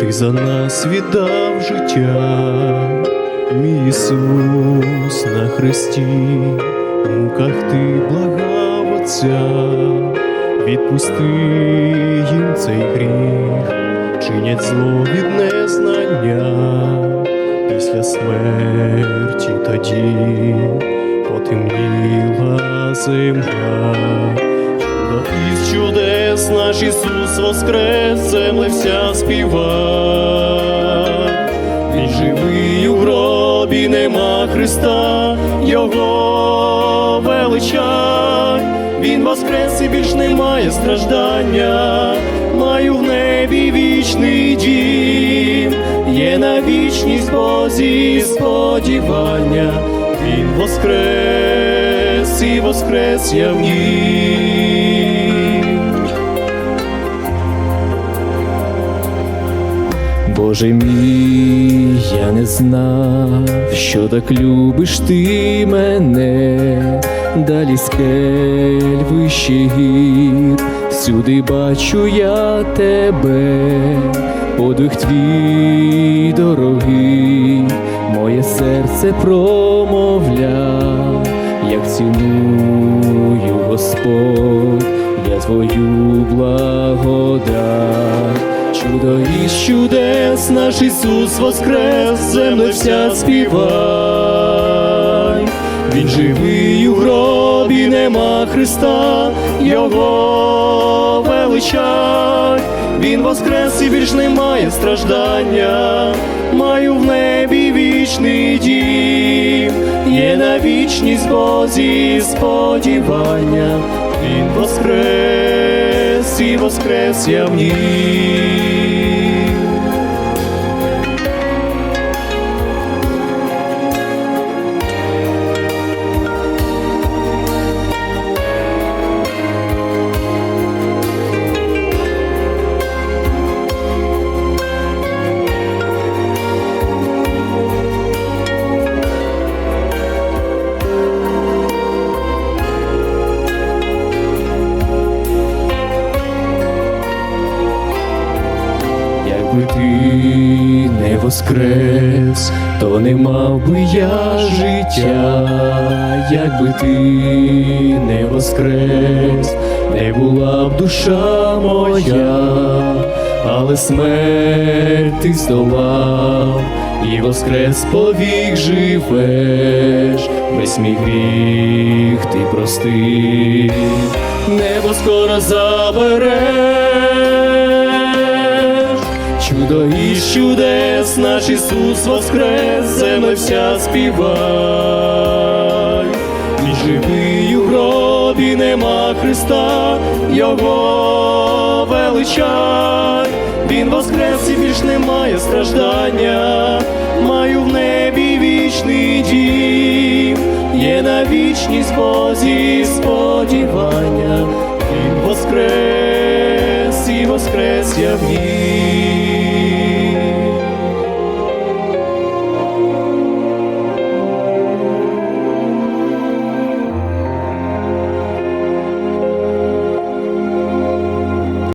ти за нас віддав життя, мій Ісус на хресті, в муках ти благав Отця, відпусти їм цей гріх, чинять зло від незнання, після смерті тоді потемніла земля. Ісус воскрес, земле вся співа. Він живий у гробі, нема Христа, Його величай. Він воскрес і більш немає страждання, маю в небі вічний дім, є на вічність Бозі сподівання, Він воскрес і воскрес я в нім. Боже мій, я не знав, що так любиш ти мене, далі скель вище гір, всюди бачу я тебе, подвиг твій дорогий, моє серце промовля, як ціную Господь, я твою благодать. Чудо із чудес наш Ісус воскрес, земле вся співай. Він живий у гробі, нема Христа, Його величай. Він воскрес і більш немає страждання, маю в небі вічний дім, є на вічність Бозі сподівання. Він воскрес і воскрес я в нім. Якби ти не воскрес, то не мав би я життя, якби ти не воскрес, не була б душа моя, але смерть ти здолав, і воскрес повік живеш, весь мій гріх ти простив, небо скоро забереш. Чудо і чудес наш Ісус воскрес, земле вся співай, Він живий у гробі нема Христа, Його величай, Він воскрес і більш немає страждання, маю в небі вічний дім, є на вічність Бозі сподівання, Він воскрес і воскрес я в ній.